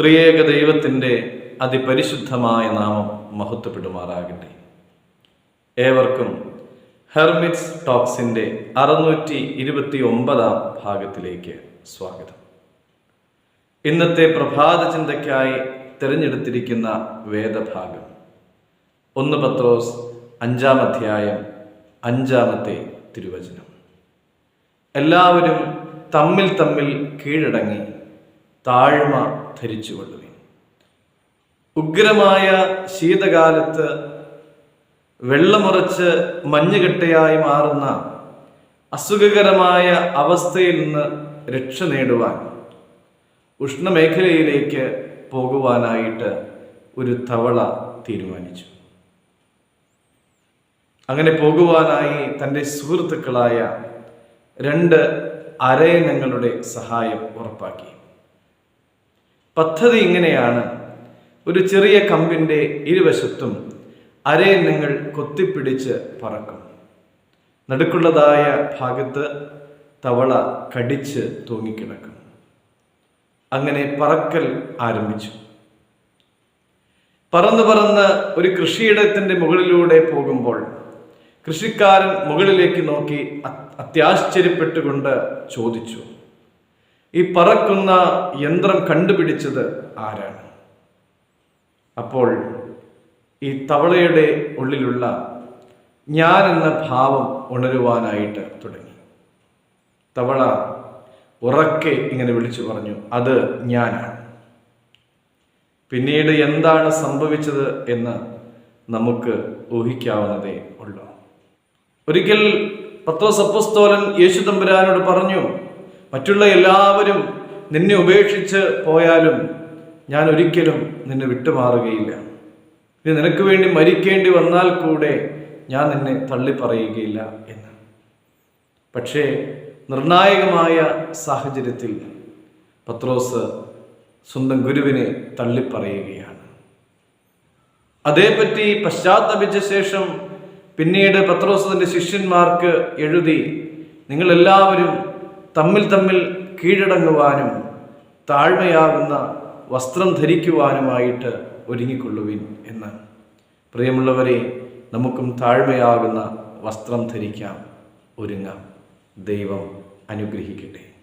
ത്രിയേക ദൈവത്തിന്റെ അതിപരിശുദ്ധമായ നാമം മഹത്വപ്പെടുമാറാകട്ടെ. ഏവർക്കും ഹെർമിറ്റ്സ് ടോക്സിന്റെ അറുന്നൂറ്റി ഇരുപത്തി ഒമ്പതാം ഭാഗത്തിലേക്ക് സ്വാഗതം. ഇന്നത്തെ പ്രഭാത ചിന്തയ്ക്കായി തിരഞ്ഞെടുത്തിരിക്കുന്ന വേദഭാഗം. ഒന്ന് പത്രോസ് അഞ്ചാം അധ്യായം അഞ്ചാമത്തെ തിരുവചനം. എല്ലാവരും തമ്മിൽ തമ്മിൽ കീഴടങ്ങി താഴ്മ ധരിച്ചുകൊള്ളുവിൻ ഉഗ്രമായ ശീതകാലത്ത് വെള്ളമുറച്ച് മഞ്ഞുകെട്ടയായി മാറുന്ന അസുഖകരമായ അവസ്ഥയിൽ നിന്ന് രക്ഷ നേടുവാൻ ഉഷ്ണമേഖലയിലേക്ക് പോകുവാനായിട്ട് ഒരു തവള തീരുമാനിച്ചു. അങ്ങനെ പോകുവാനായി തന്റെ സുഹൃത്തുക്കളായ രണ്ട് അരയനങ്ങളുടെ സഹായം ഉറപ്പാക്കി. പദ്ധതി ഇങ്ങനെയാണ്. ഒരു ചെറിയ കമ്പിന്റെ ഇരുവശത്തും അരയന്നങ്ങൾ കൊത്തിപ്പിടിച്ച് പറക്കും. നടുക്കുള്ളതായ ഭാഗത്ത് തവള കടിച്ച് തൂങ്ങിക്കിടക്കും. അങ്ങനെ പറക്കൽ ആരംഭിച്ചു. പറന്ന് പറന്ന് ഒരു കൃഷിയിടത്തിന്റെ മുകളിലൂടെ പോകുമ്പോൾ കൃഷിക്കാരൻ മുകളിലേക്ക് നോക്കി അത്യാശ്ചര്യപ്പെട്ടുകൊണ്ട് ചോദിച്ചു. ഈ പറക്കുന്ന യന്ത്രം കണ്ടുപിടിച്ചത് ആരാണ്? അപ്പോൾ ഈ തവളയുടെ ഉള്ളിലുള്ള ഞാൻ എന്ന ഭാവം ഉണരുവാനായിട്ട് തുടങ്ങി. തവള ഉറക്കെ ഇങ്ങനെ വിളിച്ചു പറഞ്ഞു അത് ഞാനാണ്. പിന്നീട് എന്താണ് സംഭവിച്ചത് എന്ന് നമുക്ക് ഊഹിക്കാവുന്നതേ ഉള്ളൂ. ഒരിക്കൽ പത്രോസ് അപ്പസ്തോലൻ യേശു തമ്പുരാനോട് പറഞ്ഞു മറ്റുള്ള എല്ലാവരും നിന്നെ ഉപേക്ഷിച്ച് പോയാലും ഞാൻ ഒരിക്കലും നിന്നെ വിട്ടുമാറുകയില്ല. ഇനി നിനക്ക് വേണ്ടി മരിക്കേണ്ടി വന്നാൽ കൂടെ ഞാൻ നിന്നെ തള്ളിപ്പറയുകയില്ല എന്ന്. പക്ഷേ നിർണായകമായ സാഹചര്യത്തിൽ പത്രോസ് സ്വന്തം ഗുരുവിനെ തള്ളിപ്പറയുകയാണ്. അതേപ്പറ്റി പശ്ചാത്തപിച്ച ശേഷം പിന്നീട് പത്രോസ് തന്റെ ശിഷ്യന്മാർക്ക് എഴുതി നിങ്ങളെല്ലാവരും തമ്മിൽ തമ്മിൽ കീഴടങ്ങുവാനും താഴ്മയാകുന്ന വസ്ത്രം ധരിക്കുവാനുമായിട്ട് ഒരുങ്ങിക്കൊള്ളുവിൻ എന്ന്. പ്രിയമുള്ളവരെ നമുക്കും താഴ്മയാകുന്ന വസ്ത്രം ധരിക്കാം. ഒരുങ്ങാം. ദൈവം അനുഗ്രഹിക്കട്ടെ.